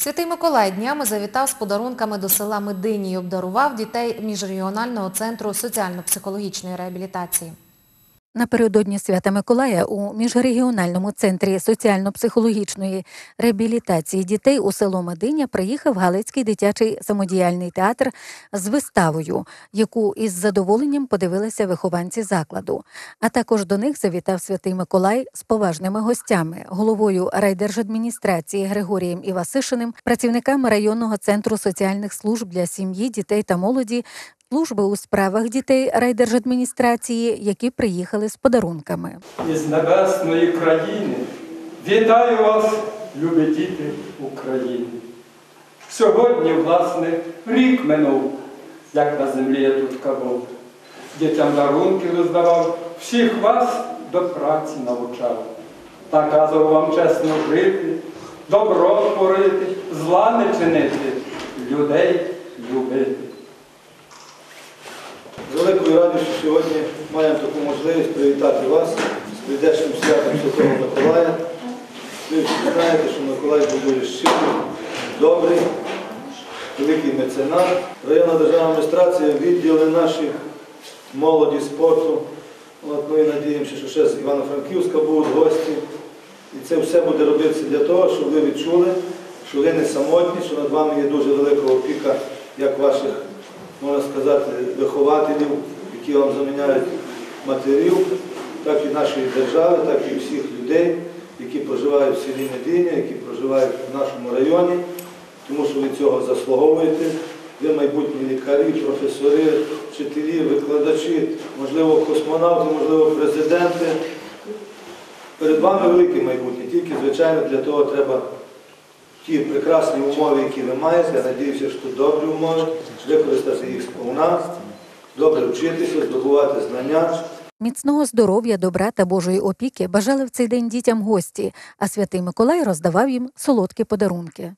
Святий Миколай днями завітав з подарунками до села Медині і обдарував дітей міжрегіонального центру соціально-психологічної реабілітації. Напередодні свята Миколая у міжрегіональному центрі соціально-психологічної реабілітації дітей у село Мединя приїхав Галицький дитячий самодіяльний театр з виставою, яку із задоволенням подивилися вихованці закладу. А також до них завітав святий Миколай з поважними гостями, головою райдержадміністрації Григорієм Івасишиним, працівниками районного центру соціальних служб для сім'ї, дітей та молоді, служби у справах дітей райдержадміністрації, які приїхали з подарунками. із небесної країни. Вітаю вас, любі діти України. Сьогодні, власне, рік минув, як на землі я тут був. Дітям дарунки роздавав, всіх вас до праці навчав. Наказував вам чесно жити, добро творити, зла не чинити, людей любити. З великою радістю сьогодні маємо таку можливість привітати вас з прийдешнім святом Святого Миколая. Ви всі знаєте, що Миколай був дуже щирий, добрий, великий меценат. Районна державна адміністрація відділи наших молоді спорту. От ми надіємося, що ще з Івано-Франківська будуть гості. І це все буде робитися для того, щоб ви відчули, що ви не самотні, що над вами є дуже велика опіка, як ваших, можна сказати, вихователів, які вам заміняють матерів, так і нашої держави, так і всіх людей, які проживають в селі Мединя, які проживають в нашому районі, тому що ви цього заслуговуєте. Ви майбутні лікарі, професори, вчителі, викладачі, можливо, космонавти, можливо, президенти. Перед вами велике майбутнє, тільки, звичайно, для того треба ті прекрасні умови, які ви маєте, я надіюся, що добрі умови, використати їх сповна, добре вчитися, здобувати знання. Міцного здоров'я, добра та Божої опіки бажали в цей день дітям гості, а святий Миколай роздавав їм солодкі подарунки.